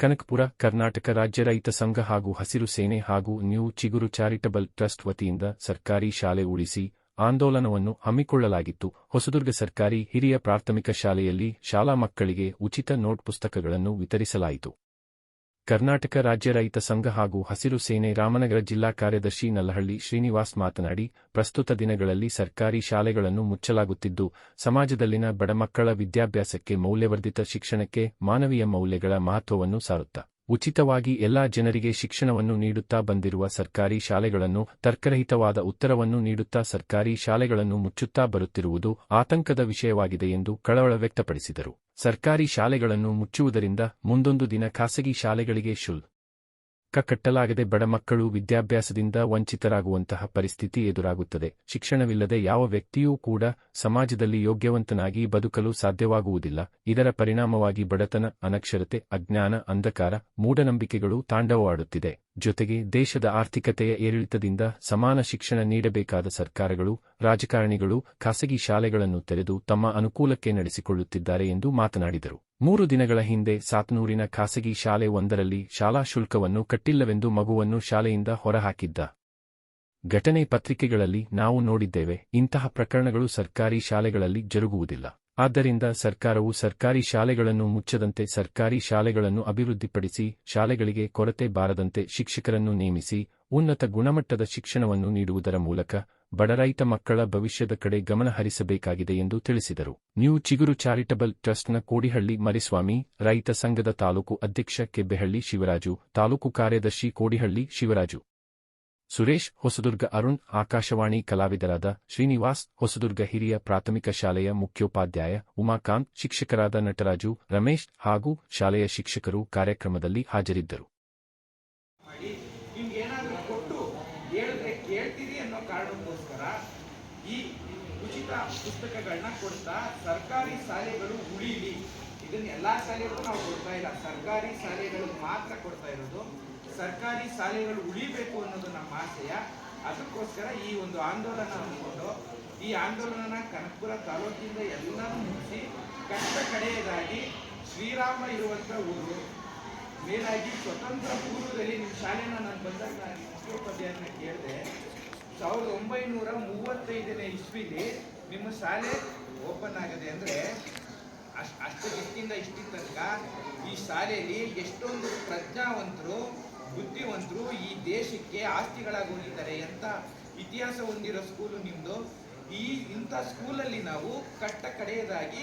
ಕನಕಪುರ, ಕರ್ನಾಟಕ ರಾಜ್ಯ ರೈತ ಸಂಘ ಹಾಗೂ ಹಸಿರು ಸೇನೆ ಹಾಗೂ ನ್ಯೂ ಚಿಗುರು ಚಾರಿಟಬಲ್ ಟ್ರಸ್ಟ್ ವತಿಯಿಂದ ಸರ್ಕಾರಿ ಶಾಲೆ ಉಳಿಸಿ ಆಂದೋಲನವನ್ನು ಹಮ್ಮಿಕೊಳ್ಳಲಾಗಿತ್ತು. ಹೊಸದುರ್ಗ ಸರ್ಕಾರಿ ಹಿರಿಯ ಪ್ರಾಥಮಿಕ ಶಾಲೆಯಲ್ಲಿ ಶಾಲಾ ಮಕ್ಕಳಿಗೆ ಉಚಿತ ನೋಟ್ ಪುಸ್ತಕಗಳನ್ನು ವಿತರಿಸಲಾಯಿತು. ಕರ್ನಾಟಕ ರಾಜ್ಯ ರೈತ ಸಂಘ ಹಾಗೂ ಹಸಿರು ಸೇನೆ ರಾಮನಗರ ಜಿಲ್ಲಾ ಕಾರ್ಯದರ್ಶಿ ನಲ್ಲಹಳ್ಳಿ ಶ್ರೀನಿವಾಸ್ ಮಾತನಾಡಿ, ಪ್ರಸ್ತುತ ದಿನಗಳಲ್ಲಿ ಸರ್ಕಾರಿ ಶಾಲೆಗಳನ್ನು ಮುಚ್ಚಲಾಗುತ್ತಿದ್ದು, ಸಮಾಜದಲ್ಲಿನ ಬಡಮಕ್ಕಳ ವಿದ್ಯಾಭ್ಯಾಸಕ್ಕೆ ಮೌಲ್ಯವರ್ಧಿತ ಶಿಕ್ಷಣಕ್ಕೆ ಮಾನವೀಯ ಮೌಲ್ಯಗಳ ಮಹತ್ವವನ್ನು ಸಾರುತ್ತಾ. ಉಚಿತವಾಗಿ ಎಲ್ಲಾ ಜನರಿಗೆ ಶಿಕ್ಷಣವನ್ನು ನೀಡುತ್ತಾ ಬಂದಿರುವ ಸರ್ಕಾರಿ ಶಾಲೆಗಳನ್ನು ತರ್ಕರಹಿತವಾದ ಉತ್ತರವನ್ನು ನೀಡುತ್ತಾ ಸರ್ಕಾರಿ ಶಾಲೆಗಳನ್ನು ಮುಚ್ಚುತ್ತಾ ಬರುತ್ತಿರುವುದು ಆತಂಕದ ವಿಷಯವಾಗಿದೆ ಎಂದು ಕಳವಳ ವ್ಯಕ್ತಪಡಿಸಿದರು. ಸರ್ಕಾರಿ ಶಾಲೆಗಳನ್ನು ಮುಚ್ಚುವುದರಿಂದ ಮುಂದೊಂದು ದಿನ ಖಾಸಗಿ ಶಾಲೆಗಳಿಗೆ ಶುಲ್ಕ ಕಟ್ಟಲಾಗದೆ ಬಡ ಮಕ್ಕಳು ವಿದ್ಯಾಭ್ಯಾಸದಿಂದ ವಂಚಿತರಾಗುವಂತಹ ಪರಿಸ್ಥಿತಿ ಎದುರಾಗುತ್ತದೆ. ಶಿಕ್ಷಣವಿಲ್ಲದೆ ಯಾವ ವ್ಯಕ್ತಿಯೂ ಕೂಡ ಸಮಾಜದಲ್ಲಿ ಯೋಗ್ಯವಂತನಾಗಿ ಬದುಕಲು ಸಾಧ್ಯವಾಗುವುದಿಲ್ಲ. ಇದರ ಪರಿಣಾಮವಾಗಿ ಬಡತನ, ಅನಕ್ಷರತೆ, ಅಜ್ಞಾನ, ಅಂಧಕಾರ, ಮೂಢನಂಬಿಕೆಗಳು ತಾಂಡವವಾಡುತ್ತಿದೆ. ಜೊತೆಗೆ ದೇಶದ ಆರ್ಥಿಕತೆಯ ಏರಿಳಿತದಿಂದ ಸಮಾನ ಶಿಕ್ಷಣ ನೀಡಬೇಕಾದ ಸರ್ಕಾರಗಳು, ರಾಜಕಾರಣಿಗಳು, ಖಾಸಗಿ ಶಾಲೆಗಳನ್ನು ತೆರೆದು ತಮ್ಮ ಅನುಕೂಲಕ್ಕೆ ನಡೆಸಿಕೊಳ್ಳುತ್ತಿದ್ದಾರೆ ಎಂದು ಮಾತನಾಡಿದರು. ಮೂರು ದಿನಗಳ ಹಿಂದೆ ಸಾತ್ನೂರಿನ ಖಾಸಗಿ ಶಾಲೆ ಒಂದರಲ್ಲಿ ಶಾಲಾ ಶುಲ್ಕವನ್ನು ಕಟ್ಟಿಲ್ಲವೆಂದು ಮಗುವನ್ನು ಶಾಲೆಯಿಂದ ಹೊರಹಾಕಿದ್ದ ಘಟನೆ ಪತ್ರಿಕೆಗಳಲ್ಲಿ ನಾವು ನೋಡಿದ್ದೇವೆ, ಇಂತಹ ಪ್ರಕರಣಗಳು ಸರ್ಕಾರಿ ಶಾಲೆಗಳಲ್ಲಿ ಜರುಗುವುದಿಲ್ಲ. ಆದ್ದರಿಂದ ಸರ್ಕಾರವು ಸರ್ಕಾರಿ ಶಾಲೆಗಳನ್ನು ಮುಚ್ಚದಂತೆ ಸರ್ಕಾರಿ ಶಾಲೆಗಳನ್ನು ಅಭಿವೃದ್ಧಿಪಡಿಸಿ, ಶಾಲೆಗಳಿಗೆ ಕೊರತೆ ಬಾರದಂತೆ ಶಿಕ್ಷಕರನ್ನು ನೇಮಿಸಿ, ಉನ್ನತ ಗುಣಮಟ್ಟದ ಶಿಕ್ಷಣವನ್ನು ನೀಡುವುದರ ಮೂಲಕ ಬಡರೈತ ಮಕ್ಕಳ ಭವಿಷ್ಯದ ಕಡೆ ಗಮನ ಹರಿಸಬೇಕಾಗಿದೆ ಎಂದು ತಿಳಿಸಿದರು. ನ್ಯೂ ಚಿಗುರು ಚಾರಿಟಬಲ್ ಟ್ರಸ್ಟ್ನ ಕೋಡಿಹಳ್ಳಿ ಮರಿಸ್ವಾಮಿ, ರೈತ ಸಂಘದ ತಾಲೂಕು ಅಧ್ಯಕ್ಷ ಕೆಬ್ಬೆಹಳ್ಳಿ ಶಿವರಾಜು, ತಾಲೂಕು ಕಾರ್ಯದರ್ಶಿ ಕೋಡಿಹಳ್ಳಿ ಶಿವರಾಜು. ಸುರೇಶ್, ಹೊಸದುರ್ಗ ಅರುಣ್, ಆಕಾಶವಾಣಿ ಕಲಾವಿದರಾದ ಶ್ರೀನಿವಾಸ್, ಹೊಸದುರ್ಗ ಹಿರಿಯ ಪ್ರಾಥಮಿಕ ಶಾಲೆಯ ಮುಖ್ಯೋಪಾಧ್ಯಾಯ ಉಮಾಕಾಂತ್, ಶಿಕ್ಷಕರಾದ ನಟರಾಜು ರಮೇಶ್ ಹಾಗೂ ಶಾಲೆಯ ಶಿಕ್ಷಕರು ಕಾರ್ಯಕ್ರಮದಲ್ಲಿ ಹಾಜರಿದ್ದರು. ಈ ಉಚಿತ ಕೊಡ್ತಾ ಸರ್ಕಾರಿ ಶಾಲೆಗಳು ಇದನ್ನ ಎಲ್ಲಾ ಶಾಲೆಗಳು ನಾವು ಕೊಡ್ತಾ ಇಲ್ಲ. ಸರ್ಕಾರಿ ಶಾಲೆಗಳು ಮಾತ್ರ ಕೊಡ್ತಾ ಇರೋದು ಸರ್ಕಾರಿ ಶಾಲೆಗಳು ಉಳಿಬೇಕು ಅನ್ನೋದು ನಮ್ಮ ಆಶಯ. ಅದಕ್ಕೋಸ್ಕರ ಈ ಒಂದು ಆಂದೋಲನ ಹಮ್ಮಿಕೊಂಡು ಈ ಆಂದೋಲನ ಕನಕಪುರ ತಾಲೂಕಿಂದ ಎಲ್ಲನೂ ಮುಗಿಸಿ, ಕಷ್ಟ ಕಡೆಯದಾಗಿ ಶ್ರೀರಾಮ ಇರುವಂತ ಊರು, ಮೇಲಾಗಿ ಸ್ವತಂತ್ರ ಪೂರ್ವದಲ್ಲಿ ನಿಮ್ಮ ಶಾಲೆನ ನಾನು ಬಂದಾಗ ನಾನು ಮುಖ್ಯೋಪಾಧ್ಯಾಯನ ಕೇಳಿದೆ. ಸಾವಿರದ ಒಂಬೈನೂರ ಮೂವತ್ತೈದನೇ ಇಸ್ವಿಲಿ ನಿಮ್ಮ ಶಾಲೆ ಓಪನ್ ಆಗಿದೆ ಅಂದರೆ ಅಷ್ಟು ಅಷ್ಟು ಇಷ್ಟಿಂದ ಇಷ್ಟಿನ ತನಕ ಈ ಶಾಲೆಯಲ್ಲಿ ಎಷ್ಟೊಂದು ಪ್ರಜ್ಞಾವಂತರು ಬುದ್ಧಿವಂತರು ಈ ದೇಶಕ್ಕೆ ಆಸ್ತಿಗಳಾಗಿ ಹೊಂದಿದ್ದಾರೆ ಅಂತ ಇತಿಹಾಸ ಹೊಂದಿರೋ ಸ್ಕೂಲು ನಿಮ್ಮದು ಈ ಇಂಥ ಸ್ಕೂಲಲ್ಲಿ ನಾವು ಕಟ್ಟ ಕಡೆಯದಾಗಿ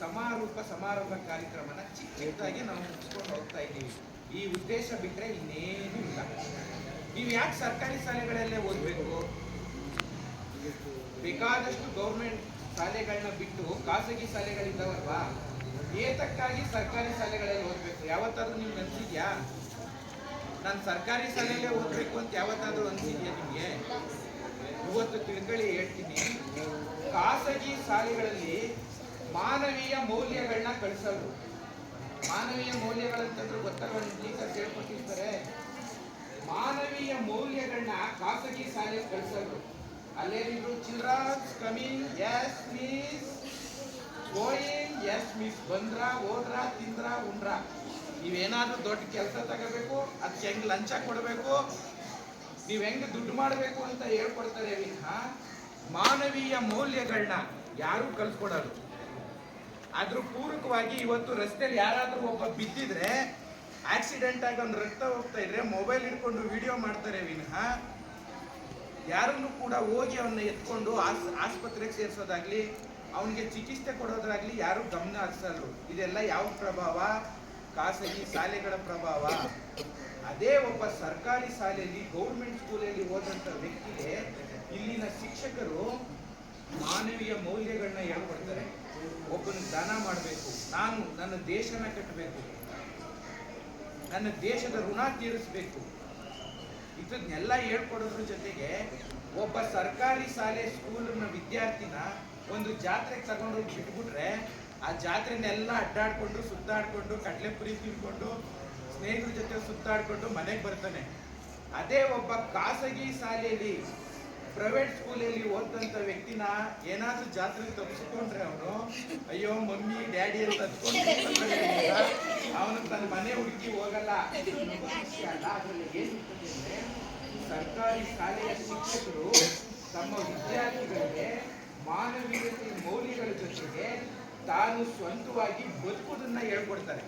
ಸಮಾರೋಪ ಸಮಾರಂಭ ಕಾರ್ಯಕ್ರಮನ ಚಿಕ್ಕ ಚಿಕ್ಕದಾಗಿ ನಾವು ಮುಗಿಸ್ಕೊಂಡು ಹೋಗ್ತಾ ಇದ್ದೀವಿ. ಈ ಉದ್ದೇಶ ಬಿಟ್ಟರೆ ಇನ್ನೇನು ಇಲ್ಲ. ನೀವು ಯಾಕೆ ಸರ್ಕಾರಿ ಶಾಲೆಗಳಲ್ಲೇ ಓದಬೇಕು? ಬೇಕಾದಷ್ಟು ಗೌರ್ಮೆಂಟ್ ಶಾಲೆಗಳನ್ನ ಬಿಟ್ಟು ಖಾಸಗಿ ಶಾಲೆಗಳಿದ್ದಾವಲ್ವಾ? ಏತಕ್ಕಾಗಿ ಸರ್ಕಾರಿ ಶಾಲೆಗಳಲ್ಲಿ ಓದಬೇಕು? ಯಾವತ್ತಾದ್ರೂ ನಿಮ್ಗೆ ಅನ್ಸಿದ್ಯಾ? ನಾನು ಸರ್ಕಾರಿ ಶಾಲೆಯಲ್ಲೇ ಓದಬೇಕು ಅಂತ ಯಾವತ್ತಾದರೂ ಅನಿಸಿದೆಯಾ ನಿಮಗೆ? ಇವತ್ತು ತಿಳ್ಕೊಳ್ಳಿ ಹೇಳ್ತೀನಿ. ಖಾಸಗಿ ಶಾಲೆಗಳಲ್ಲಿ ಮಾನವೀಯ ಮೌಲ್ಯಗಳನ್ನ ಕಳಿಸೋದು. ಮಾನವೀಯ ಮೌಲ್ಯಗಳಂತಂದ್ರೆ ಗೊತ್ತಲ್ಲ ಟೀಚರ್ ಹೇಳ್ಕೊಟ್ಟಿರ್ತಾರೆ? ಮಾನವೀಯ ಮೌಲ್ಯಗಳನ್ನ ಖಾಸಗಿ ಶಾಲೆ ಕಳಿಸೋದು. ಅಲ್ಲೇನಿದ್ರು childrens coming, yes, miss, going yes miss ಬಂದ್ರ, ಹೋದ್ರ, ತಿಂದ್ರ, ಉಂಡ್ರ. ನೀವೇನಾದ್ರೂ ದೊಡ್ಡ ಕೆಲಸ ತಗೋಬೇಕು ಅದಕ್ಕೆ ಹೆಂಗ್ ಲಂಚ ಕೊಡಬೇಕು, ನೀವ್ ಹೆಂಗ್ ದುಡ್ಡು ಮಾಡಬೇಕು ಅಂತ ಹೇಳ್ಕೊಡ್ತಾರೆ ವಿನಃ ಮಾನವೀಯ ಮೌಲ್ಯಗಳನ್ನ ಯಾರು ಕಲ್ಸ್ಕೊಡೋದು ಅದ್ರ ಪೂರಕವಾಗಿ ಇವತ್ತು ರಸ್ತೆಯಲ್ಲಿ ಯಾರಾದ್ರೂ ಒಬ್ಬ ಬಿದ್ದಿದ್ರೆ ಆಕ್ಸಿಡೆಂಟ್ ಆಗಿ ಒಂದು ರಕ್ತ ಹೋಗ್ತಾ ಇದ್ರೆ ಮೊಬೈಲ್ ಹಿಡ್ಕೊಂಡು ವಿಡಿಯೋ ಮಾಡ್ತಾರೆ ವಿನಃ ಯಾರನ್ನು ಕೂಡ ಹೋಗಿ ಅವನ್ನ ಎತ್ಕೊಂಡು ಆಸ್, ಆಸ್ಪತ್ರೆಗೆ ಸೇರಿಸೋದಾಗ್ಲಿ ಅವನಿಗೆ ಚಿಕಿತ್ಸೆ ಕೊಡೋದ್ರಾಗ್ಲಿ ಯಾರು ಗಮನ ಹರಿಸಲ್ರು ಇದೆಲ್ಲ ಯಾವ ಪ್ರಭಾವ? ಖಾಸಗಿ ಶಾಲೆಗಳ ಪ್ರಭಾವ. ಅದೇ ಒಬ್ಬ ಸರ್ಕಾರಿ ಶಾಲೆಯಲ್ಲಿ, ಗೌರ್ಮೆಂಟ್ ಸ್ಕೂಲಲ್ಲಿ ಹೋದಂತ ವ್ಯಕ್ತಿಗೆ ಇಲ್ಲಿನ ಶಿಕ್ಷಕರು ಮಾನವೀಯ ಮೌಲ್ಯಗಳನ್ನ ಹೇಳ್ಕೊಡ್ತಾರೆ. ಒಬ್ಬನ ದಾನ ಮಾಡಬೇಕು. ನಾನು ನನ್ನ ದೇಶನ ಕಟ್ಟಬೇಕು ನನ್ನ ದೇಶದ ಋಣ ತೀರಿಸಬೇಕು. ಇದನ್ನೆಲ್ಲ ಹೇಳ್ಕೊಡೋದ್ರ ಜೊತೆಗೆ ಒಬ್ಬ ಸರ್ಕಾರಿ ಶಾಲೆ ಸ್ಕೂಲ್ನ ವಿದ್ಯಾರ್ಥಿನ ಒಂದು ಜಾತ್ರೆಗೆ ತಗೊಂಡೋಗಿ ಬಿಟ್ಬಿಟ್ರೆ ಆ ಜಾತ್ರೆನೆಲ್ಲ ಅಡ್ಡಾಡ್ಕೊಂಡು ಸುತ್ತಾಡ್ಕೊಂಡು ಕಡಲೆಪುರಿ ತಿನ್ಕೊಂಡು ಸ್ನೇಹಿತರ ಜೊತೆ ಸುತ್ತಾಡ್ಕೊಂಡು ಮನೆಗೆ ಬರ್ತಾನೆ. ಅದೇ ಒಬ್ಬ ಖಾಸಗಿ ಶಾಲೆಯಲ್ಲಿ ಪ್ರೈವೇಟ್ ಸ್ಕೂಲಲ್ಲಿ ಓದಂತ ವ್ಯಕ್ತಿನ ಏನಾದ್ರೂ ಜಾತ್ರೆ ತಪ್ಪಿಸ್ಕೊಂಡ್ರೆ ಅವನು ಅಯ್ಯೋ ಮಮ್ಮಿ ಡ್ಯಾಡಿ ಅಂತ. ಅವನು ತನ್ನ ಮನೆ ಹುಡುಕಿ ಹೋಗಲ್ಲ. ಅದ್ರಲ್ಲಿ ಅಂದ್ರೆ ಸರ್ಕಾರಿ ಶಾಲೆಯ ಶಿಕ್ಷಕರು ತಮ್ಮ ವಿದ್ಯಾರ್ಥಿಗಳಿಗೆ ಮಾನವೀಯತೆ ಮೌಲ್ಯಗಳ ಜೊತೆಗೆ ತಾನು ಸ್ವಂತವಾಗಿ ಬದುಕುವುದನ್ನ ಹೇಳ್ಕೊಡ್ತಾರೆ.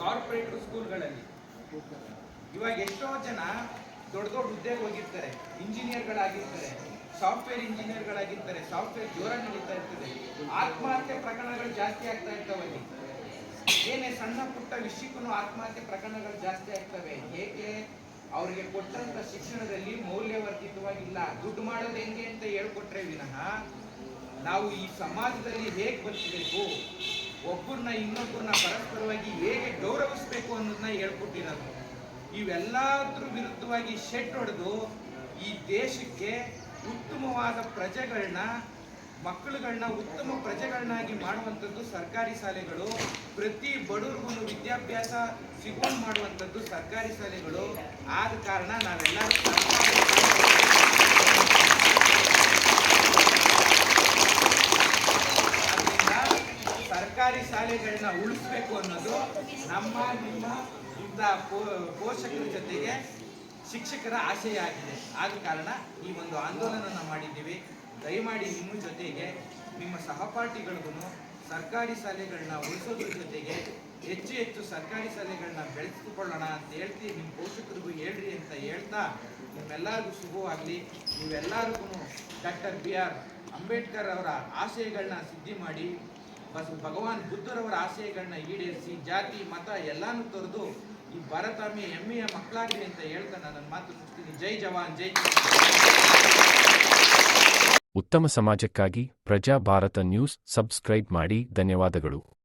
ಕಾರ್ಪೊರೇಟ್ ಸ್ಕೂಲ್ಗಳಲ್ಲಿ ಇವಾಗ ಎಷ್ಟೋ ಜನ ದೊಡ್ಡ ದೊಡ್ಡ ಹುದ್ದೆಗೆ ಹೋಗಿರ್ತಾರೆ. ಇಂಜಿನಿಯರ್ಗಳಾಗಿರ್ತಾರೆ ಸಾಫ್ಟ್ವೇರ್ ಇಂಜಿನಿಯರ್ಗಳಾಗಿರ್ತಾರೆ ಸಾಫ್ಟ್ವೇರ್ ಜೋರ ನಡೀತಾ ಇರ್ತದೆ. ಆತ್ಮಹತ್ಯೆ ಪ್ರಕರಣಗಳು ಜಾಸ್ತಿ ಆಗ್ತಾ ಇರ್ತವೆ ಅಲ್ಲಿ. ಏನೇ ಸಣ್ಣ ಪುಟ್ಟ ವಿಷಯಕ್ಕೂ ಆತ್ಮಹತ್ಯೆ ಪ್ರಕರಣಗಳು ಜಾಸ್ತಿ ಆಗ್ತವೆ. ಹೇಗೆ ಅವರಿಗೆ ಕೊಟ್ಟಂತ ಶಿಕ್ಷಣದಲ್ಲಿ ಮೌಲ್ಯವರ್ಧಿತವಾಗಿಲ್ಲ. ದುಡ್ಡು ಮಾಡೋದು ಹೆಂಗೆ ಅಂತ ಹೇಳ್ಕೊಟ್ರೆ ವಿನಃ ನಾವು ಈ ಸಮಾಜದಲ್ಲಿ ಹೇಗೆ ಬದುಕಬೇಕು ಒಬ್ಬರನ್ನ ಇನ್ನೊಬ್ಬರನ್ನ ಪರಸ್ಪರವಾಗಿ ಹೇಗೆ ಗೌರವಿಸಬೇಕು ಅನ್ನೋದನ್ನ ಹೇಳ್ಕೊಟ್ಟಿರೋದು. ಇವೆಲ್ಲದ್ರ ವಿರುದ್ಧವಾಗಿ ಶೆಟ್ ಹೊಡೆದು ಈ ದೇಶಕ್ಕೆ ಉತ್ತಮವಾದ ಪ್ರಜೆಗಳನ್ನ ಮಕ್ಕಳುಗಳನ್ನ ಉತ್ತಮ ಪ್ರಜೆಗಳನ್ನಾಗಿ ಮಾಡುವಂಥದ್ದು ಸರ್ಕಾರಿ ಶಾಲೆಗಳು, ಪ್ರತಿ ಬಡವ್ರಿಗೂ ವಿದ್ಯಾಭ್ಯಾಸ ಸಿಗೋಂಗ್ ಮಾಡುವಂಥದ್ದು ಸರ್ಕಾರಿ ಶಾಲೆಗಳು. ಆದ ಕಾರಣ ನಾವೆಲ್ಲರೂ ಸರ್ಕಾರಿ ಶಾಲೆಗಳನ್ನ ಉಳಿಸ್ಬೇಕು ಅನ್ನೋದು ನಮ್ಮ, ನಿಮ್ಮ, ಇಂಥ ಪೋಷಕರ ಜೊತೆಗೆ ಶಿಕ್ಷಕರ ಆಶಯ ಆಗಿದೆ ಆದ ಕಾರಣ ಈ ಒಂದು ಆಂದೋಲನ ಮಾಡಿದ್ದೀವಿ. ದಯಮಾಡಿ ನಿಮ್ಮ ಜೊತೆಗೆ ನಿಮ್ಮ ಸಹಪಾಠಿಗಳಿಗೂ ಸರ್ಕಾರಿ ಶಾಲೆಗಳನ್ನ ಉಳಿಸೋದ್ರ ಜೊತೆಗೆ ಹೆಚ್ಚು ಹೆಚ್ಚು ಸರ್ಕಾರಿ ಶಾಲೆಗಳನ್ನ ಬೆಳೆಸಿಕೊಳ್ಳೋಣ ಅಂತ ಹೇಳ್ತಿ, ನಿಮ್ಮ ಪೋಷಕರಿಗೂ ಹೇಳ್ರಿ ಅಂತ ಹೇಳ್ತಾ ನಿಮ್ಮೆಲ್ಲರಿಗೂ ಶುಭವಾಗಲಿ ನೀವೆಲ್ಲರಿಗೂ ಡಾಕ್ಟರ್ ಬಿ ಆರ್ ಅಂಬೇಡ್ಕರ್ ಅವರ ಆಶಯಗಳನ್ನ ಸಿದ್ಧಿ ಮಾಡಿ, ಬಸ್ ಭಗವಾನ್ ಬುದ್ಧರವರ ಆಶಯಗಳನ್ನ ಈಡೇರಿಸಿ, ಜಾತಿ, ಮತ ಎಲ್ಲಾನು ತೊರೆದು ಈ ಭಾರತಾಮಿ ಹೆಮ್ಮೆಯ ಮಕ್ಕಳಾಗಲಿ ಅಂತ ಹೇಳ್ತಾ ನನ್ನ ಮಾತು ಮುಗಿಸ್ತೀನಿ ಜೈ ಜವಾನ್, ಜೈ. ಉತ್ತಮ ಸಮಾಜಕ್ಕಾಗಿ ಪ್ರಜಾ ಭಾರತ ನ್ಯೂಸ್ ಸಬ್ಸ್ಕ್ರೈಬ್ ಮಾಡಿ. ಧನ್ಯವಾದಗಳು.